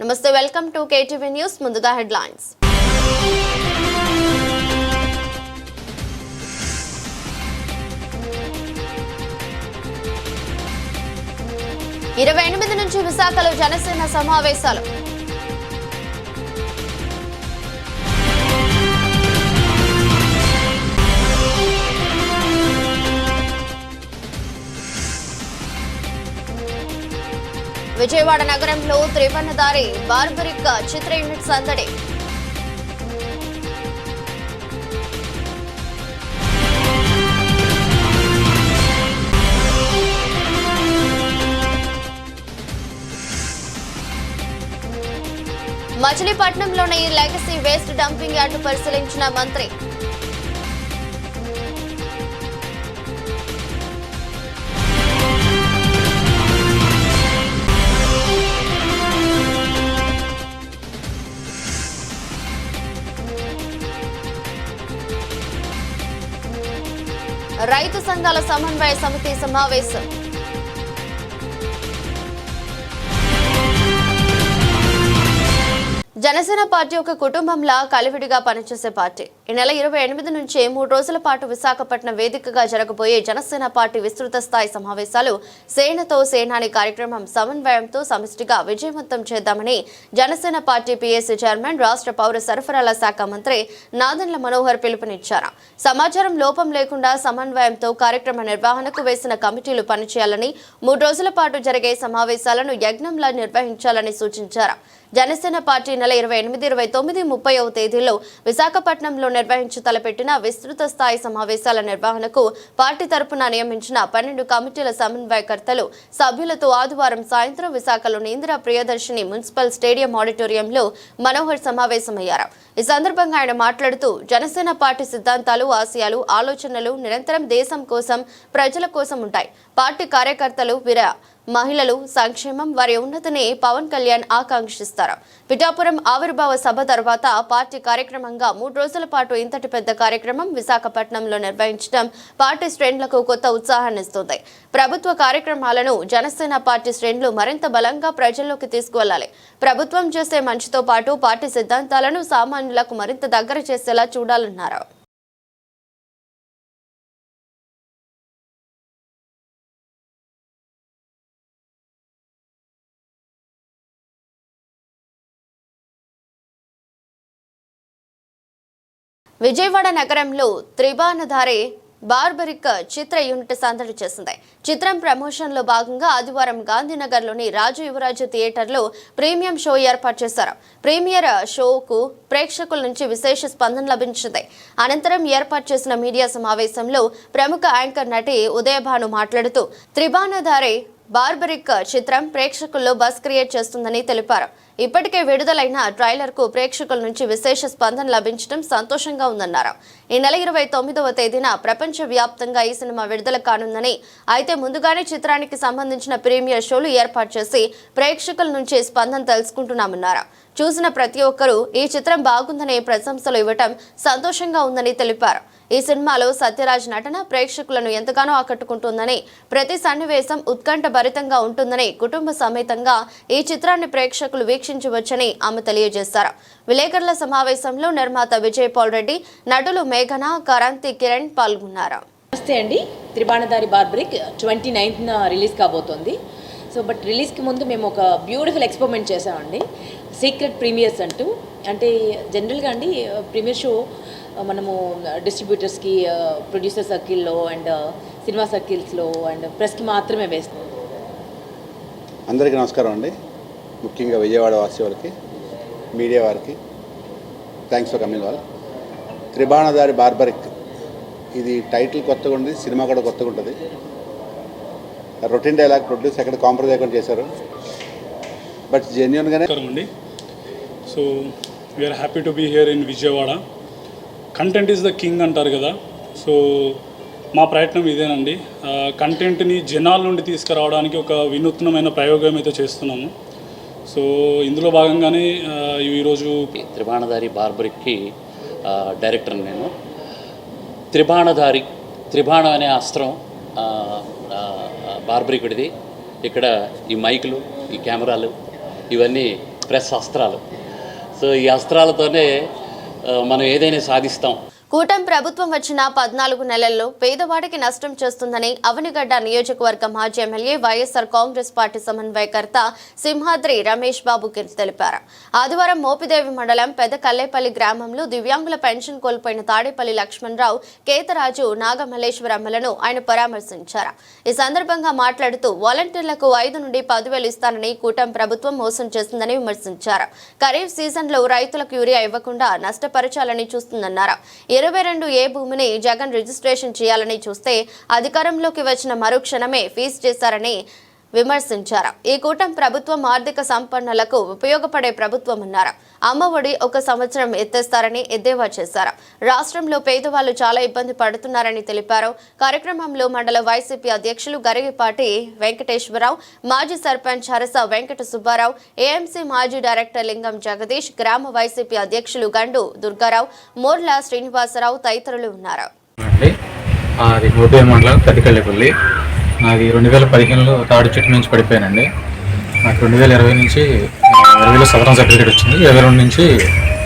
నమస్తే welcome to KTV news ముందుగా headlines. ఇరవై ఎనిమిది నుంచి విశాఖలో జనసేన సమావేశాలు. విజయవాడ నగరంలో త్రివర్ణదారి బార్బరిక్ చిత్ర యూనిట్ సందడి మచిలీపట్నంలోని లెగసీ వేస్ట్ డంపింగ్ యార్డు పరిశీలించిన మంత్రి సంఘాల సమన్వయ సమితి సమావేశం. జనసేన పార్టీ ఒక కుటుంబంలా కలివిడిగా పనిచేసే పార్టీ. ఈ నెల ఇరవై ఎనిమిది నుంచి మూడు రోజుల పాటు విశాఖపట్నం వేదికగా జరగబోయే జనసేన పార్టీ విస్తృత స్థాయి సమావేశాలు సేనతో సేనాని కార్యక్రమం సమన్వయంతో సమిష్టిగా విజయవంతం చేద్దామని జనసేన పార్టీ పీఎస్సీ చైర్మన్ రాష్ట్ర పౌర సరఫరాల శాఖ మంత్రి నాదన్ల మనోహర్ పిలుపునిచ్చారు. సమాచారం లోపం లేకుండా సమన్వయంతో కార్యక్రమ నిర్వహణకు వేసిన కమిటీలు పనిచేయాలని మూడు రోజుల పాటు జరిగే సమావేశాలను యజ్ఞంలా నిర్వహించాలని సూచించారు. జనసేన పార్టీ నెల ఇరవై ఎనిమిది ఇరవై తొమ్మిది ముప్పైవ తేదీలో విశాఖపట్నంలో నిర్వహించి తలపెట్టిన విస్తృత స్థాయి సమావేశాల నిర్వహణకు పార్టీ తరపున నియమించిన పన్నెండు కమిటీల సమన్వయకర్తలు సభ్యులతో ఆదివారం సాయంత్రం విశాఖలోని ఇందిరా ప్రియదర్శిని మున్సిపల్ స్టేడియం ఆడిటోరియంలో మనోహర్ సమావేశమయ్యారు. ఈ సందర్భంగా ఆయన మాట్లాడుతూ జనసేన పార్టీ సిద్ధాంతాలు ఆశయాలు ఆలోచనలు నిరంతరం దేశం కోసం ప్రజల కోసం ఉంటాయి. పార్టీ కార్యకర్తలు వీర మహిళలు సంక్షేమం వారి ఉన్నతిని పవన్ కళ్యాణ్ ఆకాంక్షిస్తారు. పిఠాపురం ఆవిర్భావ సభ తర్వాత పార్టీ కార్యక్రమంగా మూడు రోజుల పాటు ఇంతటి పెద్ద కార్యక్రమం విశాఖపట్నంలో నిర్వహించడం పార్టీ శ్రేణులకు కొత్త ఉత్సాహాన్ని ఇస్తుంది. ప్రభుత్వ కార్యక్రమాలను జనసేన పార్టీ శ్రేణులు మరింత బలంగా ప్రజల్లోకి తీసుకువెళ్ళాలి ప్రభుత్వం చేసే మంచితో పాటు పార్టీ సిద్ధాంతాలను సామాన్యులకు మరింత దగ్గర చేసేలా చూడాలన్నారు. విజయవాడ నగరంలో త్రిబాణధారి బార్బరిక్ చిత్ర యూనిట్ సందడి చేసింది. చిత్రం ప్రమోషన్లో భాగంగా ఆదివారం గాంధీనగర్లోని రాజు యువరాజు థియేటర్లో ప్రీమియం షో ఏర్పాటు చేశారు. ప్రీమియర్ షోకు ప్రేక్షకుల నుంచి విశేష స్పందన లభించింది. అనంతరం ఏర్పాటు చేసిన మీడియా సమావేశంలో ప్రముఖ యాంకర్ నటి ఉదయభాను మాట్లాడుతూ త్రిబాణధారి బార్బరిక్ చిత్రం ప్రేక్షకుల్లో బస్ క్రియేట్ చేస్తుందని తెలిపారు. ఇప్పటికే విడుదలైన ట్రైలర్కు ప్రేక్షకుల నుంచి విశేష స్పందన లభించడం సంతోషంగా ఉందన్నారు. ఈ నెల ఇరవై తొమ్మిదవ తేదీన ప్రపంచ వ్యాప్తంగా ఈ సినిమా విడుదల కానుందని అయితే ముందుగానే చిత్రానికి సంబంధించిన ప్రీమియర్ షోలు ఏర్పాటు చేసి ప్రేక్షకుల నుంచి స్పందన తెలుసుకుంటున్నామన్నారు. చూసిన ప్రతి ఒక్కరూ ఈ చిత్రం బాగుందనే ప్రశంసలు ఇవ్వటం సంతోషంగా ఉందని తెలిపారు. ఈ సినిమాలో సత్యరాజ్ నటన ప్రేక్షకులను ఎంతగానో ఆకట్టుకుంటుందని ప్రతి సన్నివేశం ఉత్కంఠ భరితంగా ఉంటుందని కుటుంబ సమేతంగా ఈ చిత్రాన్ని ప్రేక్షకులు వీక్షించవచ్చని ఆమె తెలియజేశారు. విలేకరుల సమావేశంలో నిర్మాత విజయ్ పాల్ రెడ్డి నటులు మేఘన కరాంతి కిరణ్ పాల్గొన్నారు. నమస్తే అండి. త్రిబాణధారి బార్బ్రిక్ ట్వంటీ నైన్త్న రిలీజ్ కాబోతోంది. సో బట్ రిలీజ్కి ముందు మేము ఒక బ్యూటిఫుల్ ఎక్స్పెరిమెంట్ చేసామండి సీక్రెట్ ప్రీమియర్స్ అంటూ. అంటే జనరల్గా అండి ప్రీమియర్ షో మనము డిస్ట్రిబ్యూటర్స్కి ప్రొడ్యూసర్ సర్కిల్లో అండ్ సినిమా సర్కిల్స్లో అండ్ ప్రెస్కి మాత్రమే వేస్తాం. అందరికీ నమస్కారం అండి. ముఖ్యంగా విజయవాడ వాసి వారికి మీడియా వారికి thanks for coming all Tribanadhari Barbarik ఇది టైటిల్ కొత్తగా ఉంది సినిమా కూడా కొత్తగా ఉంటుంది. రొటీన్ డైలాగ్ ప్రొడ్యూస్ ఎక్కడ కాంప్రమైజ్ అయ్యకుండా చేశారు. బట్ జెన్యున్గానే అండి. So we're happy to be here in Vijayawada content is the king అంటారు కదా. సో మా ప్రయత్నం ఇదేనండి. కంటెంట్ని జనాల నుండి తీసుకురావడానికి ఒక వినూత్నమైన ప్రయోగం అయితే చేస్తున్నాము. సో ఇందులో భాగంగానే ఈరోజు త్రిబాణధారి బార్బరిక్కి డైరెక్టర్ నేను. త్రిబాణధారి త్రిబాణం అనే అస్త్రం బార్బరికుడిది. ఇక్కడ ఈ మైకులు ఈ కెమెరాలు ఇవన్నీ ప్రెస్ అస్త్రాలు. సో ఈ అస్త్రాలతోనే మనం ఏదైనా సాధిస్తాం. కూటమి ప్రభుత్వం వచ్చిన పద్నాలుగు నెలల్లో పేదవాడికి నష్టం చేస్తుందని అవనిగడ్డ నియోజకవర్గ మాజీ ఎమ్మెల్యే వైఎస్ఆర్ కాంగ్రెస్ పార్టీ సమన్వయకర్త సింహాద్రి రమేష్ బాబు తెలిపారు. ఆదివారం మోపిదేవి మండలం పెద్ద కల్లేపల్లి గ్రామంలో దివ్యాంగుల పెన్షన్ కోల్పోయిన తాడేపల్లి లక్ష్మణరావు కేతరాజు నాగమల్లేశ్వరమ్మలను ఆయన పరామర్శించారు. ఈ సందర్భంగా మాట్లాడుతూ వాలంటీర్లకు ఐదు నుండి పదివేలు ఇస్తానని కూటమి ప్రభుత్వం మోసం చేస్తుందని విమర్శించారు. ఖరీఫ్ సీజన్లో రైతులకు యూరియా ఇవ్వకుండా నష్టపరచాలని చూస్తుందన్నారు. ఇరవై రెండు ఏ భూమిని జగన్ రిజిస్ట్రేషన్ చేయాలని చూస్తే అధికారంలోకి వచ్చిన మరుక్షణమే ఫీజు చేశారని విమర్శించారు. ఈ కూటమి ప్రభుత్వం ఆర్థిక సంపన్నులకు ఉపయోగపడే ప్రభుత్వమన్నారు అమ్మఒడి ఒక సంవత్సరం ఎత్తేస్తారని ఎద్దేవా చేశారు. రాష్ట్రంలో పేదవాళ్ళు చాలా ఇబ్బంది పడుతున్నారని తెలిపారు. కార్యక్రమంలో మండల వైసీపీ అధ్యక్షులు గరిగిపాటి వెంకటేశ్వరరావు మాజీ సర్పంచ్ హరస వెంకట సుబ్బారావు ఏఎంసీ మాజీ డైరెక్టర్ లింగం జగదీష్ గ్రామ వైసీపీ అధ్యక్షులు గండు దుర్గారావు మోర్ల శ్రీనివాసరావు తదితరులు ఉన్నారు. నాది రెండు వేల పదిహేనులో తాడి చెట్టు నుంచి పడిపోయానండి. నాకు రెండు వేల ఇరవై నుంచి ఇరవై ఇరవైలో సదరం సర్టిఫికేట్ వచ్చింది. ఇరవై రెండు నుంచి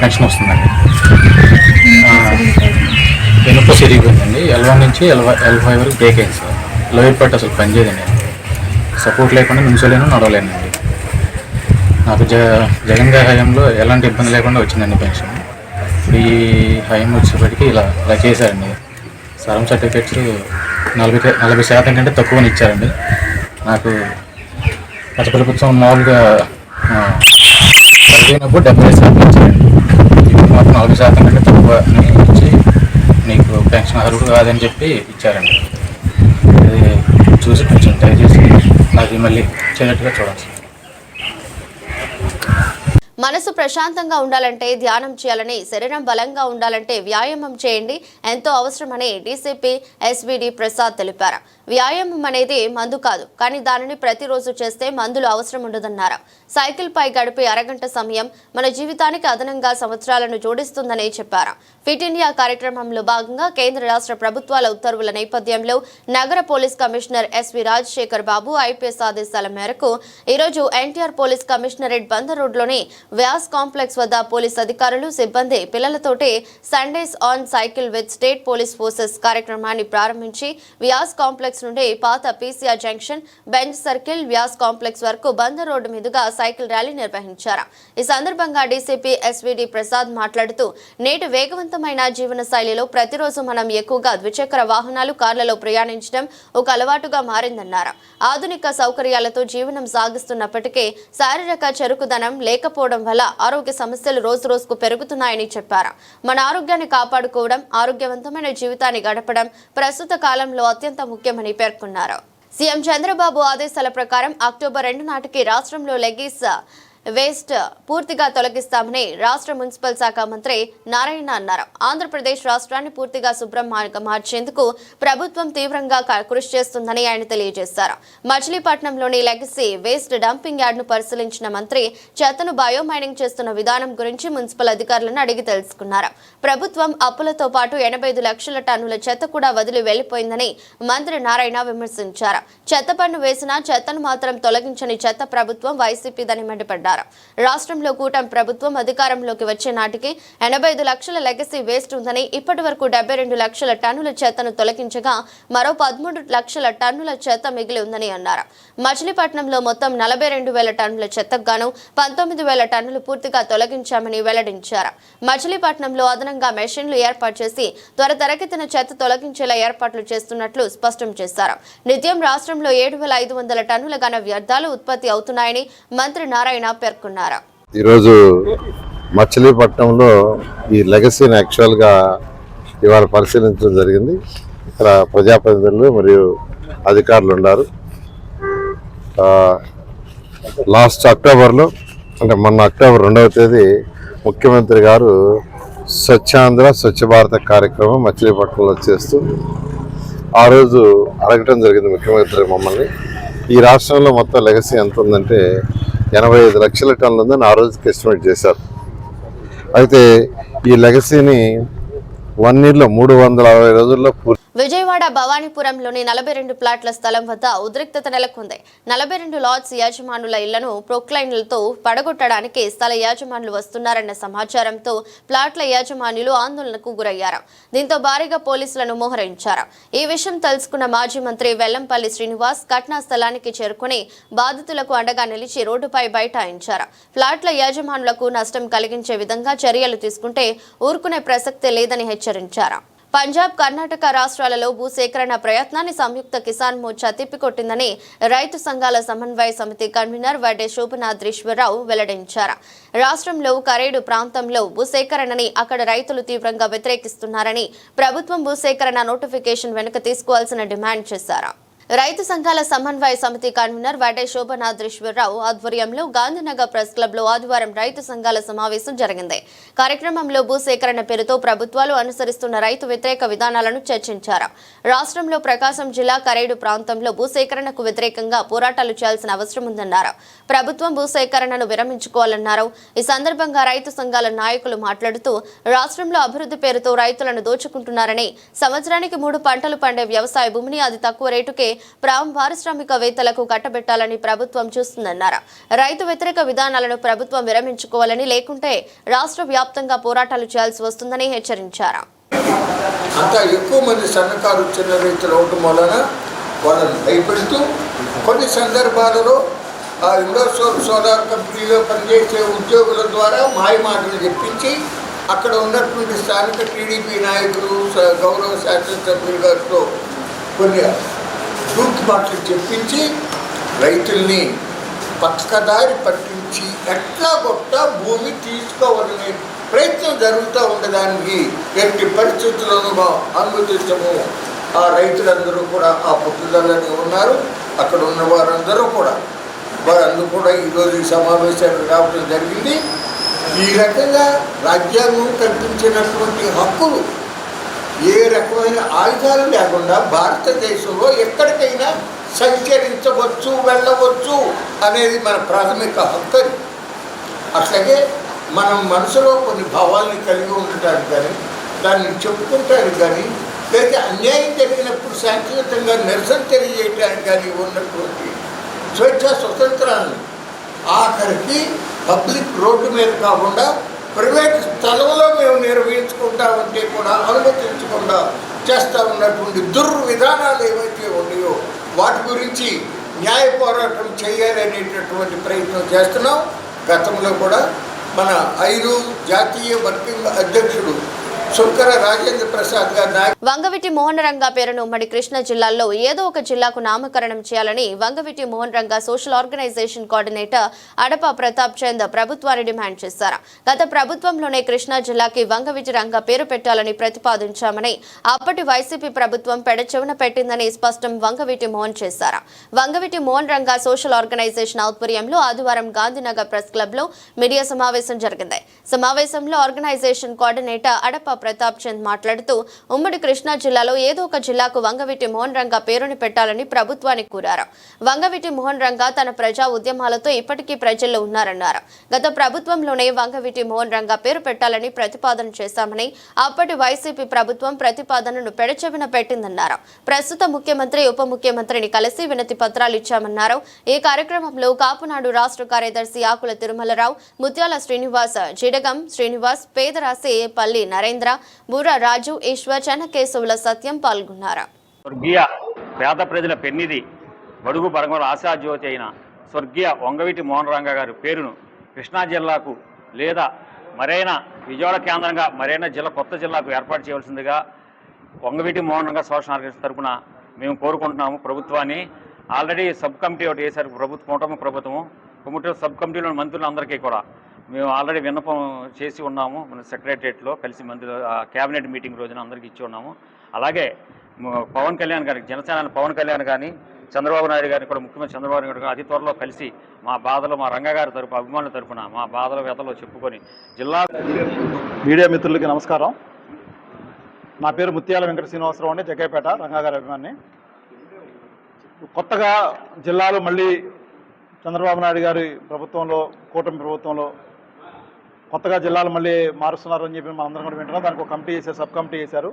పెన్షన్ వస్తుందండి. వెనుక సిరిగిపోయిందండి ఎల్వన్ నుంచి ఎల్వై ఎల్ ఫైవ్ వరకు బ్రేక్ అయింది సార్. ఎల్వై పట్టు అసలు పనిచేయదండి సపోర్ట్ లేకుండా నుంచోలేను నడవలేనండి. నాకు జ జగన్ గారి హయాంలో ఎలాంటి ఇబ్బంది లేకుండా వచ్చిందండి పెన్షన్. ఈ హయం వచ్చేప్పటికి ఇలా ఇలా చేశారండి. సరం సర్టిఫికేట్స్ నలభై నలభై శాతం కంటే తక్కువని ఇచ్చారండి. నాకు గత ప్రభుత్వం మామూలుగా ఆ, చదివినప్పుడు డెబ్బై ఐదు శాతం ఇచ్చారండి. ఇప్పుడు మాత్రం నలభై శాతం కంటే తక్కువ ఇచ్చి నీకు పెన్షన్ అర్హుడు కాదని చెప్పి ఇచ్చారండి. అది చూసి కొంచెం దయచేసి నాకు మళ్ళీ చేసినట్టుగా చూడండి. మనసు ప్రశాంతంగా ఉండాలంటే ధ్యానం చేయాలని శరీరం బలంగా ఉండాలంటే వ్యాయామం చేయండి ఎంతో అవసరమని డీసీపీ ఎస్విడి ప్రసాద్ తెలిపారు. వ్యాయామం అనేది మందు కాదు కానీ దానిని ప్రతిరోజు చేస్తే మందులు అవసరం ఉండదన్నారు. సైకిల్పై గడిపే అరగంట సమయం మన జీవితానికి అదనంగా సంవత్సరాలను జోడిస్తుందని చెప్పారు. ఫిట్ ఇండియా కార్యక్రమంలో భాగంగా కేంద్ర రాష్ట్ర ప్రభుత్వాల ఉత్తర్వుల నేపథ్యంలో నగర police commissioner SV Rajasekhar Babu IPS ఆదేశాల మేరకు ఈరోజు ఎన్టీఆర్ పోలీస్ కమిషనరేట్ బందర్ రోడ్లోని వ్యాస్ కాంప్లెక్స్ వద్ద పోలీస్ అధికారులు సిబ్బంది పిల్లలతోటి Sundays on cycle with state police forces కార్యక్రమాన్ని ప్రారంభించి వ్యాస్ కాంప్లెక్స్ నుండి పాత PCR Junction Bench Circle Vyas Complex వరకు బందర్ రోడ్డు మీదుగా సైకిల్ ర్యాలీ నిర్వహించారు. ఈ సందర్భంగా డీసీపీ ఎస్విడి ప్రసాద్ మాట్లాడుతూ నేటి వేగవంతమైన జీవన శైలిలో ప్రతిరోజు మనం ఎక్కువగా ద్విచక్ర వాహనాలు కార్లలో ప్రయాణించడం ఒక అలవాటుగా మారిందన్నారు. ఆధునిక సౌకర్యాలతో జీవనం సాగిస్తున్నప్పటికీ శారీరక చెరుకుదనం లేకపోవడం వల్ల ఆరోగ్య సమస్యలు రోజు రోజుకు పెరుగుతున్నాయని చెప్పారు. మన ఆరోగ్యాన్ని కాపాడుకోవడం ఆరోగ్యవంతమైన జీవితాన్ని గడపడం ప్రస్తుత కాలంలో అత్యంత ముఖ్యమని పేర్కొన్నారు. సీఎం చంద్రబాబు ఆదేశాల ప్రకారం అక్టోబర్ రెండు నాటికి రాష్ట్రంలో లెగీస్ వేస్ట్ పూర్తిగా తొలగిస్తామని రాష్ట్ర మున్సిపల్ శాఖ మంత్రి నారాయణ అన్నారు. ఆంధ్రప్రదేశ్ రాష్ట్రాన్ని పూర్తిగా శుభ్రం మార్చేందుకు ప్రభుత్వం తీవ్రంగా కృషి చేస్తుందని ఆయన తెలియజేశారు. మచిలీపట్నంలోని లెగసీ వేస్ట్ డంపింగ్ యార్డ్ను పరిశీలించిన మంత్రి చెత్తను బయోమైనింగ్ చేస్తున్న విధానం గురించి మున్సిపల్ అధికారులను అడిగి తెలుసుకున్నారు. ప్రభుత్వం అప్పులతో పాటు ఎనభై ఐదు లక్షల టన్నుల చెత్త కూడా వదిలి వెళ్ళిపోయిందని మంత్రి నారాయణ విమర్శించారు. చెత్త పన్ను వేసినా చెత్తను మాత్రం తొలగించని చెత్త ప్రభుత్వం వైసీపీదని మండిపడ్డారు. రాష్ట్రంలో కూటమి ప్రభుత్వం అధికారంలోకి వచ్చే నాటికి ఎనభై ఐదు లక్షల లెగసీ వేస్ట్ ఉందని ఇప్పటి వరకు రెండు లక్షల టన్నుల చెత్తను తొలగించగా మరో పదమూడు లక్షల టన్నుల చెత్త మిగిలి ఉందని అన్నారు. మచిలీపట్నంలో మొత్తం నలభై రెండు వేల టన్నుల చెత్తకు గాను పంతొమ్మిది వేల టన్నులు పూర్తిగా తొలగించామని వెల్లడించారు. మచిలీపట్నంలో అదనంగా మెషిన్లు ఏర్పాటు చేసి త్వర తరగతిన చెత్త తొలగించేలా ఏర్పాట్లు చేస్తున్నట్లు స్పష్టం చేశారు. నిత్యం రాష్ట్రంలో ఏడు వేల ఐదు వందల టన్నుల ఘన వ్యర్థాలు ఉత్పత్తి అవుతున్నాయని మంత్రి నారాయణ పేర్కొన్నారు. ఈరోజు మచిలీపట్నంలో ఈ లెగసీని యాక్చువల్గా ఇవాళ పరిశీలించడం జరిగింది. ఇక్కడ ప్రజాప్రతినిధులు మరియు అధికారులు ఉన్నారు. లాస్ట్ అక్టోబర్లో అంటే మొన్న అక్టోబర్ రెండవ తేదీ ముఖ్యమంత్రి గారు స్వచ్ఛాంధ్ర స్వచ్ఛ భారత కార్యక్రమం మచిలీపట్నంలో చేస్తూ ఆ రోజు అడగటం జరిగింది ముఖ్యమంత్రి మమ్మల్ని. ఈ రాష్ట్రంలో మొత్తం లెగసీ ఎంత ఉందంటే ఎనభై ఐదు లక్షల టన్నులు ఉందని ఆ రోజుకి ఎస్టిమేట్ చేశారు. అయితే ఈ లెగసీని వన్ ఇయర్లో మూడు వందల అరవై రోజుల్లో పూర్తి విజయవాడ భవానీపురంలోని నలభై రెండు ప్లాట్ల స్థలం వద్ద ఉద్రిక్తత నెలకొంది. నలభై రెండు లాడ్స్ యాజమానుల ఇళ్ళను ప్రొక్లైన్లతో పడగొట్టడానికి స్థల యాజమానులు వస్తున్నారన్న సమాచారంతో ప్లాట్ల యాజమానులు ఆందోళనకు గురయ్యారు. దీంతో భారీగా పోలీసులను మోహరించారు. ఈ విషయం తెలుసుకున్న మాజీ మంత్రి వెల్లంపల్లి శ్రీనివాస్ ఘటనా స్థలానికి చేరుకుని బాధితులకు అండగా నిలిచి రోడ్డుపై బైఠాయించారు. ప్లాట్ల యాజమానులకు నష్టం కలిగించే విధంగా చర్యలు తీసుకుంటే ఊరుకునే ప్రసక్తే లేదని హెచ్చరించారు. పంజాబ్ కర్ణాటక రాష్ట్రాలలో భూసేకరణ ప్రయత్నాన్ని సంయుక్త కిసాన్ మోర్చా తిప్పికొట్టిందని రైతు సంఘాల సమన్వయ సమితి కన్వీనర్ వడ్డే శోభనాద్రీశ్వరరావు వెల్లడించారు. రాష్ట్రంలో కరేడు ప్రాంతంలో భూసేకరణని అక్కడ రైతులు తీవ్రంగా వ్యతిరేకిస్తున్నారని ప్రభుత్వం భూసేకరణ నోటిఫికేషన్ వెనుక తీసుకోవాల్సిన డిమాండ్ చేశారు. రైతు సంఘాల సమన్వయ సమితి కన్వీనర్ వాటే శోభనాద్రీశ్వరరావు ఆధ్వర్యంలో గాంధీనగర్ ప్రెస్ క్లబ్లో ఆదివారం రైతు సంఘాల సమావేశం జరిగింది. కార్యక్రమంలో భూసేకరణ పేరుతో ప్రభుత్వాలు అనుసరిస్తున్న రైతు వ్యతిరేక విధానాలను చర్చించారు. రాష్ట్రంలో ప్రకాశం జిల్లా కరేడు ప్రాంతంలో భూసేకరణకు వ్యతిరేకంగా పోరాటాలు చేయాల్సిన అవసరం ఉందన్నారు. ప్రభుత్వం భూసేకరణను విరమించుకోవాలన్నారు. ఈ సందర్భంగా రైతు సంఘాల నాయకులు మాట్లాడుతూ రాష్ట్రంలో అభివృద్ధి పేరుతో రైతులను దోచుకుంటున్నారని సంవత్సరానికి మూడు పంటలు పండే వ్యవసాయ భూమిని అది తక్కువ రేటుకే పారిశ్రామికవేత్తలకు కట్టబెట్టాలని ప్రభుత్వం చూస్తుందన్నారు? రైతు వ్యతిరేక విధానాలను ప్రభుత్వం విరమించుకోవాలని లేకుంటే రాష్ట్ర వ్యాప్తంగా పోరాటాలు చేయాల్సి వస్తుందని హెచ్చరించారు? అంత ఎక్కువ మంది సన్నకారు చిన్న రైతులు అవటం వలన వాళ్ళని భయపెడుతూ కొన్ని సందర్భాలలో ఆ ఇండోసోల్ సోలార్ కంపెనీలో పనిచేసే ఉద్యోగుల ద్వారా మాయ మాటలు చెప్పించి అక్కడ ఉన్నటువంటి స్థానిక టీడీపీ నాయకులు స- గౌరవ శాసనసభ్యులు గారితో కొన్ని దూకి మాటలు చెప్పించి రైతుల్ని పక్కదారి పట్టించి ఎట్లా కొట్ట భూమి తీసుకోవాలనే ప్రయత్నం జరుగుతూ ఉండడానికి ఎట్టి పరిస్థితుల్లోనూ అనుమతించము ఆ రైతులందరూ కూడా ఆ పట్టుదలని ఉన్నారు. అక్కడ ఉన్న వారందరూ కూడా. వారందరూ కూడా ఈరోజు ఈ సమావేశానికి రావడం జరిగింది. ఈ రకంగా రాజ్యాంగం కల్పించినటువంటి హక్కులు ఏ రకమైన ఆయుధాలు లేకుండా భారతదేశంలో ఎక్కడికైనా సంచరించవచ్చు వెళ్ళవచ్చు అనేది మన ప్రాథమిక హక్కు అది. అట్లాగే మనం మనసులో కొన్ని భావాల్ని కలిగి ఉండటానికి కానీ దాన్ని చెప్పుకుంటానికి కానీ లేదా అన్యాయం జరిగినప్పుడు శాంతియుతంగా నిరసన తెలియజేయడానికి కానీ ఉన్నటువంటి స్వేచ్ఛ స్వతంత్రాన్ని ఆఖరికి పబ్లిక్ రోడ్డు మీద కాకుండా ప్రైవేట్ స్థలంలో మేము నిర్వహించుకుంటా ఉంటే కూడా అనుమతించకుండా చేస్తూ ఉన్నటువంటి దుర్విధానాలు ఏవైతే ఉన్నాయో వాటి గురించి న్యాయ పోరాటం చేయాలనేటటువంటి ప్రయత్నం చేస్తున్నాం. గతంలో కూడా మన ఐదు జాతీయ వర్కింగ్ అధ్యక్షుడు వంగవిటి మోహన్ రంగా పేరును ఉమ్మడి కృష్ణా జిల్లాలో ఏదో ఒక జిల్లాకు నామకరణం చేయాలని Vangaveeti Mohan Ranga Social Organisation coordinator Adapa Pratap Chand ప్రభుత్వాన్ని డిమాండ్ చేశారు. గత ప్రభుత్వంలోనే కృష్ణా జిల్లాకి వంగవిటి రంగా పేరు పెట్టాలని ప్రతిపాదించామని అప్పటి వైసీపీ ప్రభుత్వం పెడచెవున పెట్టిందని స్పష్టం వంగవిటి మోహన్ చేశారు. వంగవిటి మోహన్ రంగా సోషల్ ఆర్గనైజేషన్ ఆధ్వర్యంలో ఆదివారం గాంధీనగర్ ప్రెస్ క్లబ్లో మీడియా సమావేశం జరిగింది. సమావేశంలో ఆర్గనైజేషన్ కోఆర్డినేటర్ అడప ప్రతాప్ చంద్ మాట్లాడుతూ ఉమ్మడి కృష్ణా జిల్లాలో ఏదో ఒక జిల్లాకు వంగవీటి మోహన్ రంగా పేరుని పెట్టాలని ప్రభుత్వానికి కోరారు. వంగవీటి మోహన్ రంగా తన ప్రజా ఉద్యమాలతో ఇప్పటికీ ప్రజల్లో ఉన్నారన్నారు. గత ప్రభుత్వంలోనే వంగవీటి మోహన్ రంగా పేరు పెట్టాలని ప్రతిపాదన చేశామని అప్పటి వైసీపీ ప్రభుత్వం ప్రతిపాదనను పెడచెవిన పెట్టిందన్నారు. ప్రస్తుత ముఖ్యమంత్రి ఉప ముఖ్యమంత్రిని కలిసి వినతి పత్రాలు ఇచ్చామన్నారు. ఈ కార్యక్రమంలో కాపునాడు రాష్ట్ర కార్యదర్శి ఆకుల తిరుమలరావు ముత్యాల శ్రీనివాస్ జిడగం శ్రీనివాస్ పేదరాశి పల్లి నరేంద్ర బుర్ర రాజు ఈశ్వర్ చెన్నకేశవుల సత్యం పాల్గొన్నారు? స్వర్గీయ పేద ప్రజల పెన్నిది బడుగు బరంగంలో ఆశాజ్యోతి అయిన స్వర్గీయ వంగవీటి మోహనరంగ గారి పేరును కృష్ణా జిల్లాకు లేదా మరైనా విజయవాడ కేంద్రంగా మరైనా జిల్లా కొత్త జిల్లాకు ఏర్పాటు చేయవలసిందిగా వంగవీటి మోహనరంగ సోషల్ ఆర్గనైజేషన్ తరఫున మేము కోరుకుంటున్నాము ప్రభుత్వాన్ని. ఆల్రెడీ సబ్ కమిటీ ఒకటి వేశారు ప్రభుత్వం కూటమి ప్రభుత్వము. కుమిటీ సబ్ కమిటీలోని మంత్రులందరికీ కూడా మేము ఆల్రెడీ విన్నపం చేసి ఉన్నాము మన సెక్రటరియట్లో కలిసి మంత్రి కేబినెట్ క్యాబినెట్ మీటింగ్ రోజున అందరికీ ఇచ్చి ఉన్నాము. అలాగే పవన్ కళ్యాణ్ గారికి జనసేన పవన్ కళ్యాణ్ కానీ చంద్రబాబు నాయుడు గారిని కూడా ముఖ్యమంత్రి చంద్రబాబు నాయుడు గారు అతి త్వరలో కలిసి మా బాధలు మా రంగ గారి తరపు అభిమానుల తరపున మా బాధల వ్యతలో చెప్పుకొని జిల్లా మీడియా మిత్రులకి నమస్కారం. నా పేరు ముత్యాల వెంకట శ్రీనివాసరావు అండి జగ్గైపేట రంగాగారి అభిమాని. కొత్తగా జిల్లాలో మళ్ళీ చంద్రబాబు నాయుడు గారి ప్రభుత్వంలో కూటమి ప్రభుత్వంలో కొత్తగా జిల్లాలు మళ్ళీ మారుస్తున్నారు అని చెప్పి మనందరం కూడా వింటున్నాం. దానికి ఒక కమిటీ చేశారు సబ్ కమిటీ చేశారు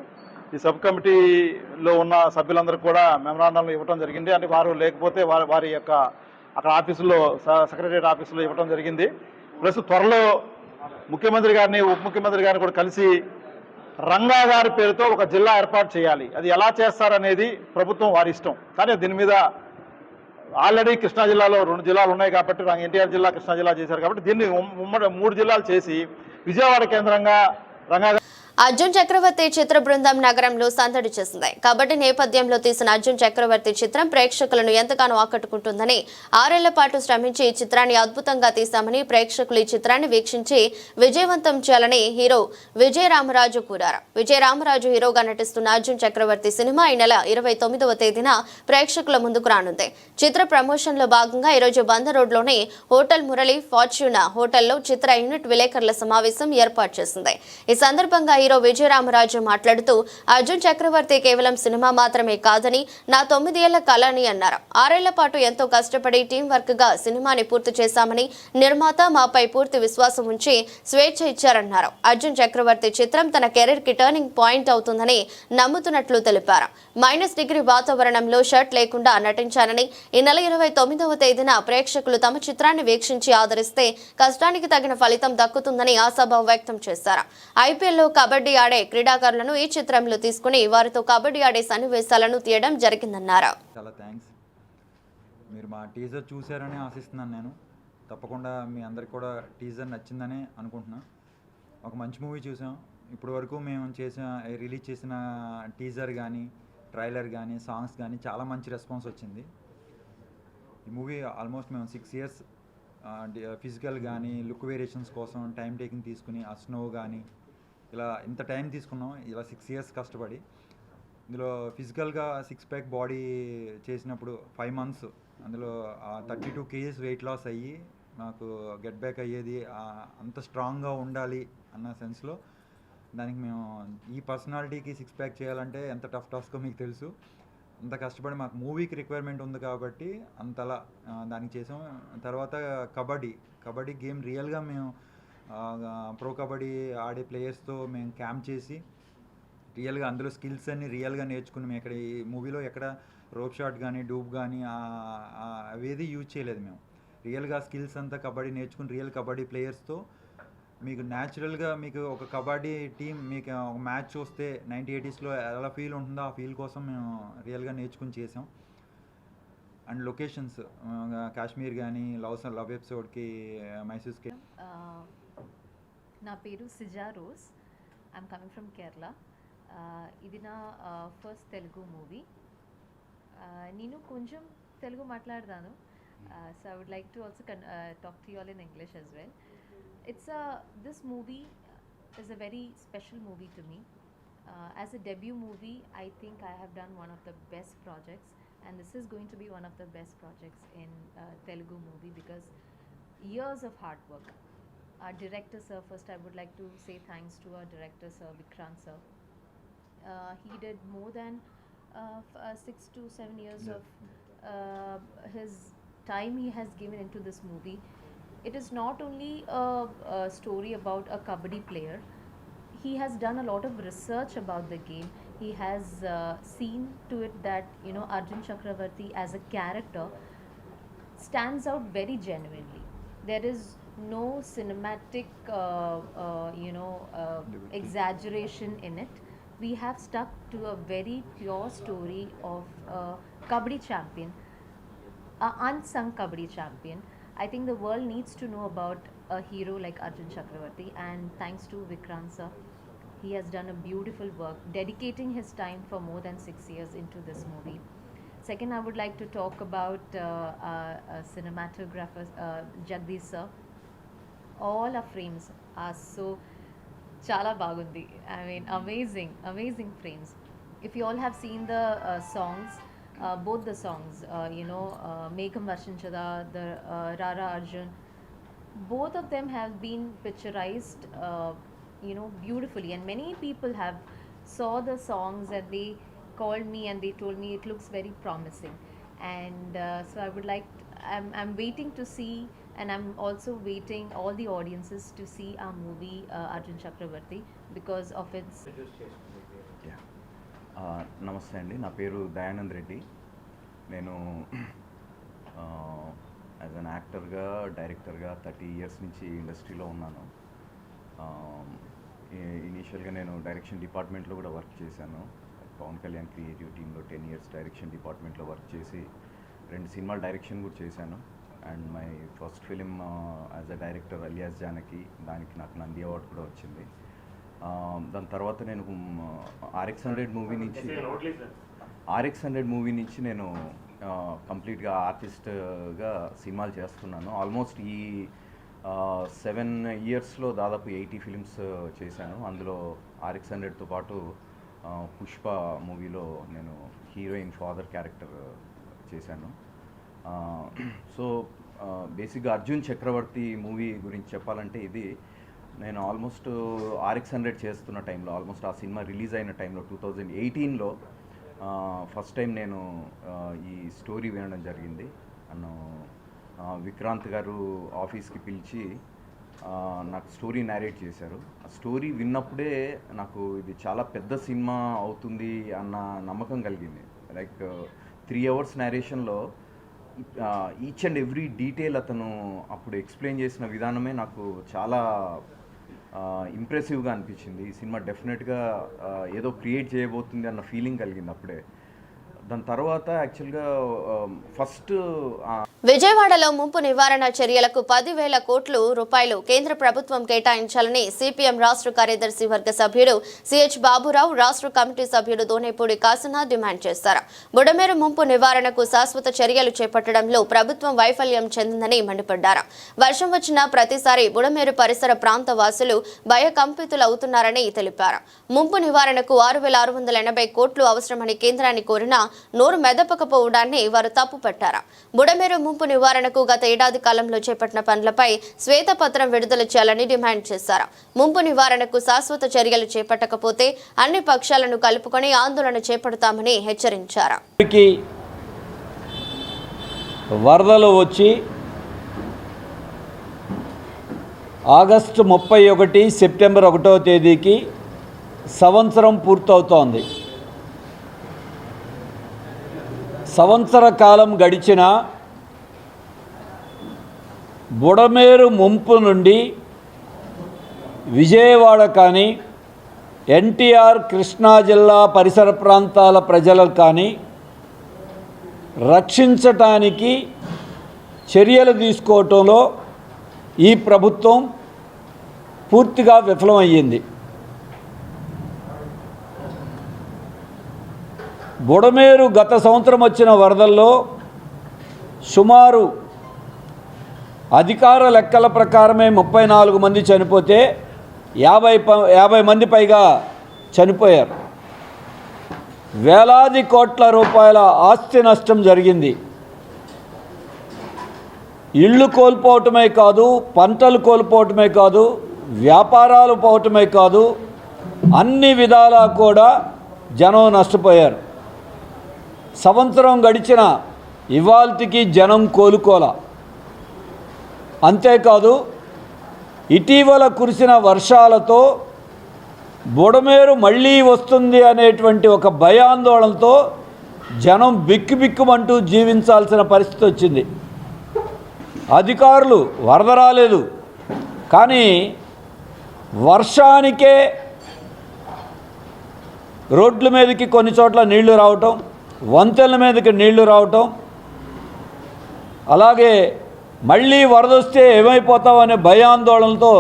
ఈ సబ్ కమిటీలో ఉన్న సభ్యులందరూ కూడా మెమరాండంలు ఇవ్వటం జరిగింది. అంటే వారు లేకపోతే వారి వారి యొక్క అక్కడ ఆఫీసులో సెక్రటరియట్ ఆఫీసులో ఇవ్వటం జరిగింది. ప్లస్ త్వరలో ముఖ్యమంత్రి గారిని ఉప ముఖ్యమంత్రి గారిని కూడా కలిసి రంగా గారి పేరుతో ఒక జిల్లా ఏర్పాటు చేయాలి. అది ఎలా చేస్తారనేది ప్రభుత్వం వారి ఇష్టం. కానీ దీని మీద ఆల్రెడీ కృష్ణా జిల్లాలో రెండు జిల్లాలు ఉన్నాయి కాబట్టి ఎన్టీఆర్ జిల్లా కృష్ణా జిల్లా చేశారు కాబట్టి దీన్ని ఉమ్మడి మూడు జిల్లాలు చేసి విజయవాడ కేంద్రంగా రంగా అర్జున్ చక్రవర్తి చిత్ర బృందం నగరంలో సందడి చేసింది. కాబట్టి నేపథ్యంలో తీసిన అర్జున్ చక్రవర్తి చిత్రం ప్రేక్షకులను ఎంతగానో ఆకట్టుకుంటుందని ఆరేళ్ళ పాటు శ్రమించి ఈ చిత్రాన్ని అద్భుతంగా తీశామని ప్రేక్షకులు ఈ చిత్రాన్ని వీక్షించి విజయవంతం చేయాలని హీరో విజయ రామరాజు కోరారు. విజయ రామరాజు హీరోగా నటిస్తున్న అర్జున్ చక్రవర్తి సినిమా ఈ నెల ఇరవై తొమ్మిదవ తేదీన ప్రేక్షకుల ముందుకు రానుంది. చిత్ర ప్రమోషన్లో భాగంగా ఈరోజు బంద రోడ్లోని హోటల్ మురళి ఫార్చ్యూనా హోటల్లో చిత్ర యూనిట్ విలేకరుల సమావేశం ఏర్పాటు చేసింది. ఈ సందర్భంగా హీరో విజయరామరాజు మాట్లాడుతూ అర్జున్ చక్రవర్తి కేవలం సినిమా మాత్రమే కాదని నా తొమ్మిది ఏళ్ళ కళ అని అన్నారు. ఆరేళ్ళ పాటు ఎంతో కష్టపడి టీం వర్క్గా సినిమాని పూర్తి చేశామని నిర్మాత మాపై పూర్తి విశ్వాసం ఉంచి స్వేచ్ఛ ఇచ్చారన్నారు. అర్జున్ చక్రవర్తి చిత్రం తన కెరీర్కి టర్నింగ్ పాయింట్ అవుతుందని నమ్ముతున్నట్లు తెలిపారు. మైనస్ డిగ్రీ వాతావరణంలో షర్ట్ లేకుండా నటించానని ఈ నెల ఇరవై తొమ్మిదవ తేదీన ప్రేక్షకులు తమ చిత్రాన్ని వీక్షించి ఆదరిస్తే కష్టానికి తగిన ఫలితం దక్కుతుందని ఆశాభావం వ్యక్తం చేశారు. ఐపీఎల్లో కబడ్డీ ఆడే క్రీడాకారులను ఈ చిత్రంలో తీసుకుని వారితో కబడ్డీ ఆడే సన్నివేశాలను తీయడం జరిగిందన్నారు. చాలా థ్యాంక్స్ మీరు మా టీజర్ చూశారని ఆశిస్తున్నాను నేను. తప్పకుండా మీ అందరికి కూడా టీజర్ నచ్చిందని అనుకుంటున్నా. ఒక మంచి మూవీ చూసాం. ఇప్పటి వరకు మేము చేసిన రిలీజ్ చేసిన టీజర్ కానీ ట్రైలర్ కానీ సాంగ్స్ కానీ చాలా మంచి రెస్పాన్స్ వచ్చింది. ఈ మూవీ ఆల్మోస్ట్ మేము సిక్స్ ఇయర్స్ ఫిజికల్ కానీ లుక్ వేరియేషన్స్ కోసం టైం టేకింగ్ తీసుకుని ఆ స్నో కానీ ఇలా ఇంత టైం తీసుకున్నాం ఇలా సిక్స్ ఇయర్స్ కష్టపడి. ఇందులో ఫిజికల్గా సిక్స్ ప్యాక్ బాడీ చేసినప్పుడు ఫైవ్ మంత్స్ అందులో thirty two KGs weight loss అయ్యి నాకు గెట్ బ్యాక్ అయ్యేది అంత స్ట్రాంగ్గా ఉండాలి అన్న సెన్స్లో దానికి మేము ఈ పర్సనాలిటీకి సిక్స్ ప్యాక్ చేయాలంటే ఎంత టఫ్ టాస్కో మీకు తెలుసు. అంత కష్టపడి మాకు మూవీకి రిక్వైర్మెంట్ ఉంది కాబట్టి అంతలా దానికి చేసాం. తర్వాత కబడ్డీ కబడ్డీ గేమ్ రియల్గా మేము ప్రో కబడ్డీ ఆడే ప్లేయర్స్తో మేము క్యాంప్ చేసి రియల్గా అందులో స్కిల్స్ అన్ని రియల్గా నేర్చుకుని మేము ఇక్కడ ఈ మూవీలో ఎక్కడ రోప్ షాట్ కానీ డూప్ కానీ అవేది యూజ్ చేయలేదు మేము. రియల్గా స్కిల్స్ అంతా కబడ్డీ నేర్చుకుని రియల్ కబడ్డీ ప్లేయర్స్తో మీకు న్యాచురల్గా మీకు ఒక కబడ్డీ టీం మీకు ఒక మ్యాచ్ చూస్తే నైంటీ ఎయిటీస్లో ఎలా ఫీల్ ఉంటుందో ఆ ఫీల్ కోసం మేము రియల్గా నేర్చుకుని చేసాం. అండ్ లొకేషన్స్ కాశ్మీర్ కానీ లవ్ లవ్ ఎపిసోడ్కి మైసూర్స్కి. నా పేరు Sija Rose I'm coming from Kerala ఇది నా ఫస్ట్ తెలుగు మూవీ నేను కొంచెం తెలుగు మాట్లాడతాను so I would like to also talk to all in English as well it's this movie is a very special movie to me. Uh, as a debut movie, I think I have done one of the best projects, and this is going to be one of the best projects in uh, Telugu movie because years of hard work. Our director, sir, first I would like to say thanks to our director, sir, Vikrant, sir. Uh, he did more than uh, uh, six to seven years of uh, his time he has given into this movie. It is not only a, a story about a kabaddi player. He has done a lot of research about the game. He has uh, seen to it that you know Arjun Chakravarti as a character stands out very genuinely. There is no cinematic, uh, uh, you know, uh, exaggeration in it. We have stuck to a very pure story of a kabaddi champion, an unsung kabaddi champion. I think the world needs to know about a hero like Arjun Chakravarti, and thanks to Vikrant sir, he has done a beautiful work, dedicating his time for more than six years into this movie. Second, I would like to talk about uh, uh, uh, cinematographer uh, Jagdish sir. All uh frames uh so చాలా బాగుంది I mean amazing amazing frames if you all have seen the songs both the songs you know మేఘం వర్షించదా the రారా Arjun both of them have been picturized uh, you know beautifully. And many people have saw the songs and they called me and they told me it looks very promising. And uh, so i would like I'm, I'm waiting to see and I'm also waiting all the audiences to see our movie uh, Arjun Chakravarti because of its ఆ, uh, నమస్తే అండి. నా పేరు దయానంద్ రెడ్డి. నేను as an యాక్టర్గా డైరెక్టర్గా thirty years నుంచి ఇండస్ట్రీలో ఉన్నాను. Um, ఇనీషియల్గా నేను డైరెక్షన్ డిపార్ట్మెంట్లో కూడా వర్క్ చేశాను. పవన్ కళ్యాణ్ క్రియేటివ్ టీంలో టెన్ ఇయర్స్ డైరెక్షన్ డిపార్ట్మెంట్లో వర్క్ చేసి రెండు సినిమాలు డైరెక్షన్ కూడా చేశాను. And my first film as a director alias Janaki దానికి నాకు నంది అవార్డు కూడా వచ్చింది. దాని తర్వాత నేను ఆర్ఎక్స్ హండ్రెడ్ మూవీ నుంచి ఆర్ఎక్స్ హండ్రెడ్ మూవీ నుంచి నేను కంప్లీట్గా ఆర్టిస్ట్గా సినిమాలు చేస్తున్నాను. ఆల్మోస్ట్ ఈ సెవెన్ ఇయర్స్లో దాదాపు ఎయిటీ ఫిలిమ్స్ చేశాను. అందులో ఆర్ఎక్స్ హండ్రెడ్తో పాటు పుష్ప మూవీలో నేను హీరోయిన్ ఫాదర్ క్యారెక్టర్ చేశాను. సో బేసిక్గా అర్జున్ చక్రవర్తి మూవీ గురించి చెప్పాలంటే ఇది నేను ఆల్మోస్ట్ ఆర్ఎక్స్ హండ్రెడ్ చేస్తున్న టైంలో ఆల్మోస్ట్ ఆ సినిమా రిలీజ్ అయిన టైంలో టూ థౌజండ్ ఎయిటీన్లో ఫస్ట్ టైం నేను ఈ స్టోరీ వినడం జరిగింది. నన్ను విక్రాంత్ గారు ఆఫీస్కి పిలిచి నాకు స్టోరీ నేరేట్ చేశారు. ఆ స్టోరీ విన్నప్పుడే నాకు ఇది చాలా పెద్ద సినిమా అవుతుంది అన్న నమ్మకం కలిగింది. లైక్ త్రీ అవర్స్ నేరేషన్లో ఈచ్ అండ్ ఎవ్రీ డీటెయిల్ అతను అప్పుడు ఎక్స్ప్లెయిన్ చేసిన విధానమే నాకు చాలా ఇంప్రెసివ్గా అనిపించింది. ఈ సినిమా డెఫినెట్గా ఏదో క్రియేట్ చేయబోతుంది అన్న ఫీలింగ్ కలిగింది అప్పుడే. దాని తర్వాత యాక్చువల్గా ఫస్ట్ విజయవాడలో ముంపు నివారణ చర్యలకు పదివేల కోట్లు రూపాయలు కేంద్ర ప్రభుత్వం కేటాయించాలని సిపిఎం రాష్ట్ర కార్యదర్శి వర్గ సభ్యుడు సిహెచ్ బాబురావు రాష్ట్ర కమిటీ సభ్యుడు దోనేపూడి కాశీనాథ్ డిమాండ్ చేశారు. బుడమేరు ముంపు నివారణకు శాశ్వత చర్యలు చేపట్టడంలో ప్రభుత్వం వైఫల్యం చెందిందని మండిపడ్డారు. వర్షం వచ్చిన ప్రతిసారి బుడమేరు పరిసర ప్రాంత వాసులు భయకంపితులవుతున్నారని తెలిపారు. ముంపు నివారణకు ఆరు వేల ఆరు వందల ఎనభై కోట్లు అవసరమని కేంద్రాన్ని కోరినా నోరు మెదపకపోవడాన్ని వారు తప్పుపట్టారు. బుడమేరు ముంపు నివారణకు గత ఏడాది కాలంలో చేపట్టిన పనులపై శ్వేతపత్రం విడుదల చేయాలని డిమాండ్ చేశారు. ముంపు నివారణకు శాశ్వత చర్యలు చేపట్టకపోతే అన్ని పక్షాలను కలుపుకొని ఆందోళన చేపడతామని హెచ్చరించారు. కి వరదలు వచ్చి ఆగస్టు ముప్పై ఒకటి సెప్టెంబర్ ఒకటో తేదీకి సంవత్సరం పూర్తవుతోంది. సంవత్సర కాలం గడిచిన బుడమేరు ముంపు నుండి విజయవాడ కానీ ఎన్టీఆర్ కృష్ణా జిల్లా పరిసర ప్రాంతాల ప్రజలకు కానీ రక్షించటానికి చర్యలు తీసుకోవటంలో ఈ ప్రభుత్వం పూర్తిగా విఫలమయ్యింది. బుడమేరు గత సంవత్సరం వచ్చిన వరదల్లో సుమారు అధికార లెక్కల ప్రకారమే ముప్పై నాలుగు మంది చనిపోతే యాభై ప యాభై మంది పైగా చనిపోయారు. వేలాది కోట్ల రూపాయల ఆస్తి నష్టం జరిగింది. ఇళ్ళు కోల్పోవటమే కాదు పంటలు కోల్పోవటమే కాదు వ్యాపారాలు పోవటమే కాదు అన్ని విధాలా కూడా జనం నష్టపోయారు. సంవత్సరం గడిచిన ఇవాల్టికి జనం కోలుకోల అంతేకాదు ఇటీవల కురిసిన వర్షాలతో బుడమేరు మళ్ళీ వస్తుంది అనేటువంటి ఒక భయాందోళనతో జనం బిక్కుబిక్కుమంటూ జీవించాల్సిన పరిస్థితి వచ్చింది. అధికారులు వరద రాలేదు. కానీ వర్షానికే రోడ్ల మీదకి కొన్ని చోట్ల నీళ్ళు రావటం వంతెల మీదకి నీళ్ళు రావటం అలాగే మళ్ళీ వరద వస్తే ఏమైపోతామనే భయాందోళనతో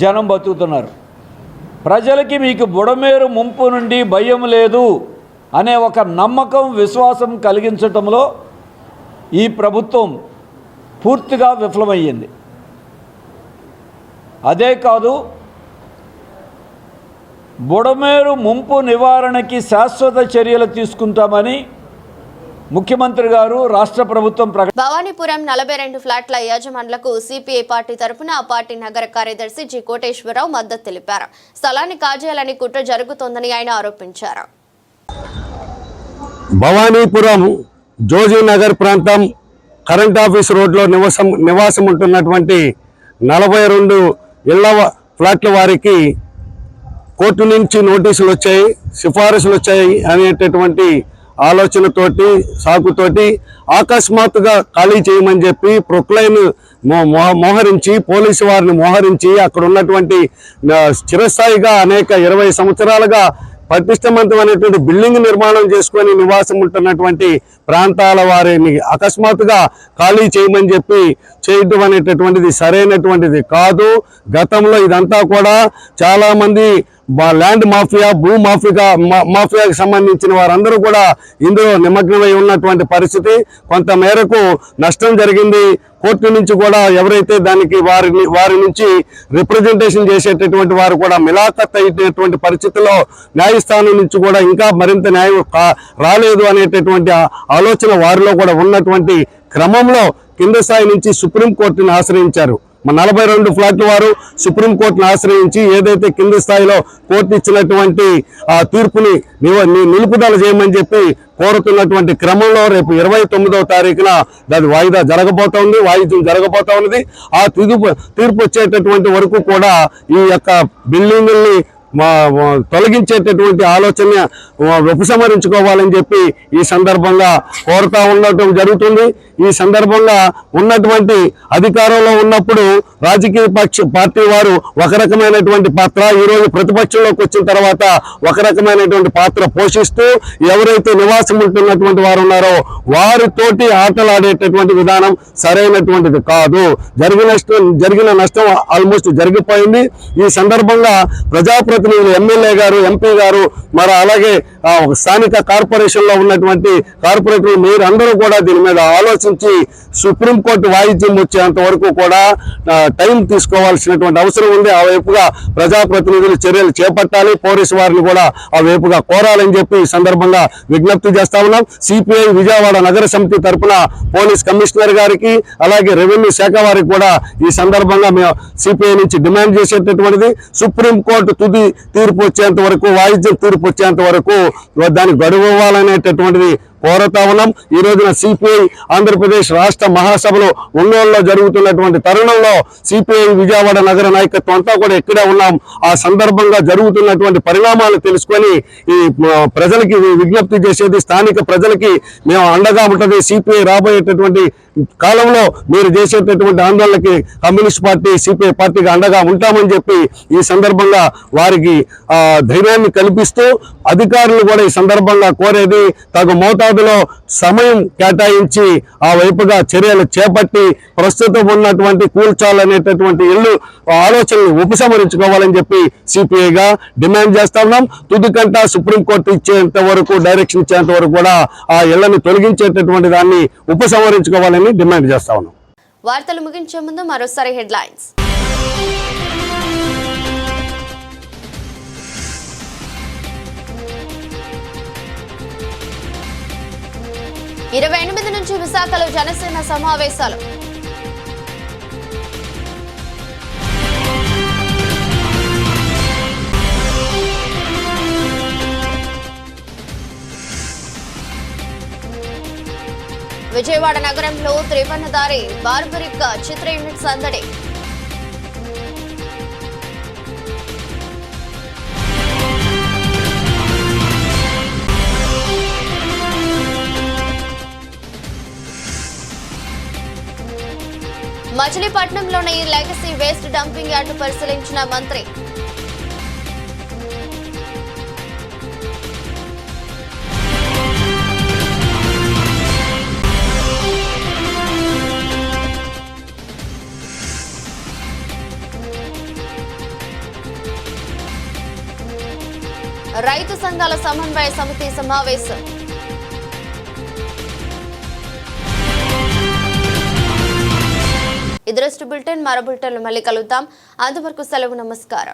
జనం బతుకుతున్నారు. ప్రజలకి మీకు బుడమేరు ముంపు నుండి భయం లేదు అనే ఒక నమ్మకం విశ్వాసం కలిగించటంలో ఈ ప్రభుత్వం పూర్తిగా విఫలమయ్యింది. అదే కాదు బుడమేరు ముంపు నివారణకి శాశ్వత చర్యలు తీసుకుంటామని ముఖ్యమంత్రి గారు రాష్ట్ర ప్రభుత్వం ప్రకటి భవానీపురం నలభై రెండు ఫ్లాట్ల యాజమానులకు సిపిఐ పార్టీ తరపున ఆ పార్టీ నగర కార్యదర్శి జి కోటేశ్వరరావు మద్దతు తెలిపారు. స్థలాన్ని కాజేయాలని కుట్ర జరుగుతోందని ఆయన ఆరోపించారు. భవానీపురం జోజీ నగర్ ప్రాంతం కరెంట్ ఆఫీస్ రోడ్లో నివాసం నివాసం ఉంటున్నటువంటి నలభై రెండు ఇళ్ళ ఫ్లాట్ల వారికి కోర్టు నుంచి నోటీసులు వచ్చాయి సిఫారసులు వచ్చాయి అనేటటువంటి ఆలోచనతోటి సాకుతోటి అకస్మాత్తుగా ఖాళీ చేయమని చెప్పి ప్రొక్లైన్ మో- మోహరించి పోలీసు వారిని మోహరించి అక్కడ ఉన్నటువంటి చిరస్థాయిగా అనేక ఇరవై సంవత్సరాలుగా పటిష్టవంతమైనటువంటి బిల్డింగ్ నిర్మాణం చేసుకొని నివాసం ఉంటున్నటువంటి ప్రాంతాల వారిని అకస్మాత్తుగా ఖాళీ చేయమని చెప్పి చేయడం అనేటటువంటిది సరైనటువంటిది కాదు. గతంలో ఇదంతా కూడా చాలామంది ల్యాండ్ మాఫియా భూ మాఫియా మా- మాఫియాకి సంబంధించిన వారందరూ కూడా ఇందులో నిమగ్నమై ఉన్నటువంటి పరిస్థితి. కొంత మేరకు నష్టం జరిగింది. కోర్టు నుంచి కూడా ఎవరైతే దానికి వారిని వారి నుంచి రిప్రజెంటేషన్ చేసేటటువంటి వారు కూడా మిలాఖత్ అయినటువంటి పరిస్థితుల్లో న్యాయస్థానం నుంచి కూడా ఇంకా మరింత న్యాయం రాలేదు అనేటటువంటి ఆలోచన వారిలో కూడా ఉన్నటువంటి క్రమంలో కింద స్థాయి నుంచి సుప్రీంకోర్టుని ఆశ్రయించారు. మన నలభై రెండు ఫ్లాట్ల వారు సుప్రీంకోర్టును ఆశ్రయించి ఏదైతే కింది స్థాయిలో కోర్టు ఇచ్చినటువంటి ఆ తీర్పుని నిలుపుదల చేయమని చెప్పి కోరుతున్నటువంటి క్రమంలో రేపు ఇరవై తొమ్మిదవ తారీఖున దాని వాయిదా జరగబోతోంది వాయిద్యం జరగబోతా ఉన్నది. ఆ తీర్పు తీర్పు వచ్చేటటువంటి వరకు కూడా ఈ యొక్క బిల్డింగుల్ని తొలగించేటటువంటి ఆలోచన ఉపసంహరించుకోవాలని చెప్పి ఈ సందర్భంగా కోరుతా ఉండటం జరుగుతుంది. ఈ సందర్భంగా ఉన్నటువంటి అధికారంలో ఉన్నప్పుడు రాజకీయ పక్ష పార్టీ వారు ఒక రకమైనటువంటి పాత్ర ఈరోజు ప్రతిపక్షంలోకి వచ్చిన తర్వాత ఒక రకమైనటువంటి పాత్ర పోషిస్తూ ఎవరైతే నివాసం ఉంటున్నటువంటి వారు ఉన్నారో వారితోటి ఆటలాడేటటువంటి విధానం సరైనటువంటిది కాదు. జరిగిన జరిగిన నష్టం ఆల్మోస్ట్ జరిగిపోయింది. ఈ సందర్భంగా ప్రజాప్రతినిధులు ఎమ్మెల్యే గారు ఎంపీ గారు మరి అలాగే స్థానిక కార్పొరేషన్లో ఉన్నటువంటి కార్పొరేటర్లు మీరు అందరూ కూడా దీని మీద ఆలోచించి సుప్రీంకోర్టు వాయిద్యం వచ్చేంత వరకు కూడా టైం తీసుకోవాల్సినటువంటి అవసరం ఉంది. ఆ వైపుగా ప్రజాప్రతినిధులు చర్యలు చేపట్టాలి. పోలీసు వారిని కూడా ఆ వైపుగా కోరాలని చెప్పి ఈ సందర్భంగా విజ్ఞప్తి చేస్తా ఉన్నాం. సిపిఐ విజయవాడ నగర సమితి తరపున పోలీస్ కమిషనర్ గారికి అలాగే రెవెన్యూ శాఖ వారికి కూడా ఈ సందర్భంగా మేము సిపిఐ నుంచి డిమాండ్ చేసేటటువంటిది. సుప్రీంకోర్టు తుది తీర్పు వచ్చేంత వరకు వాయిద్యం తీర్పు వచ్చేంత వరకు దానికి గడువు ఇవ్వాలనేటటువంటిది కోరతా ఉన్నాం. ఈ రోజున సిపిఐ ఆంధ్రప్రదేశ్ రాష్ట్ర మహాసభలో ఒంగోలులో జరుగుతున్నటువంటి తరుణంలో సిపిఐ విజయవాడ నగర నాయకత్వం అంతా కూడా ఇక్కడే ఉన్నాం. ఆ సందర్భంగా జరుగుతున్నటువంటి పరిణామాలు తెలుసుకొని ఈ ప్రజలకి విజ్ఞప్తి చేసేది స్థానిక ప్రజలకి మేము అండగా ఉంటుంది. సిపిఐ రాబోయేటటువంటి కాలంలో మీరు చేసేటటువంటి ఆందోళనకి కమ్యూనిస్ట్ పార్టీ సిపిఐ పార్టీకి అండగా ఉంటామని చెప్పి ఈ సందర్భంగా వారికి ధైర్యాన్ని కల్పిస్తూ అధికారులు కూడా ఈ సందర్భంగా కోరేది తగు మోతాదులో సమయం కేటాయించి ఆ వైపుగా చర్యలు చేపట్టి ప్రస్తుతం ఉన్నటువంటి కూల్చాలనేటటువంటి ఇల్లు ఆలోచనలు ఉపసంహరించుకోవాలని చెప్పి సిపిఐగా డిమాండ్ చేస్తా ఉన్నాం. తుదికంట సుప్రీంకోర్టు ఇచ్చేంత వరకు డైరెక్షన్ ఇచ్చేంత వరకు కూడా ఆ ఇళ్ళను తొలగించేటటువంటి దాన్ని ఉపసంహరించుకోవాలని డిమాండ్ చేస్తా ఉన్నాం. వార్తలు ముగించే ముందు మరోసారి హెడ్లైన్స్. ఇరవై ఎనిమిది నుంచి విశాఖలో జనసేన సమావేశాలు. విజయవాడ నగరంలో త్రివర్ణదారి బార్బరిక్ చిత్ర యూనిట్ సందడి మచిలీపట్నంలోని లెగసీ వేస్ట్ డంపింగ్ యార్డు పరిశీలించిన మంత్రి రైతు సంఘాల సమన్వయ సమితి సమావేశం. ఇదరస్ట్ బులెటిన్ మరో బులెటిన్లు మళ్ళీ కలుద్దాం. అంతవరకు సెలవు నమస్కారం.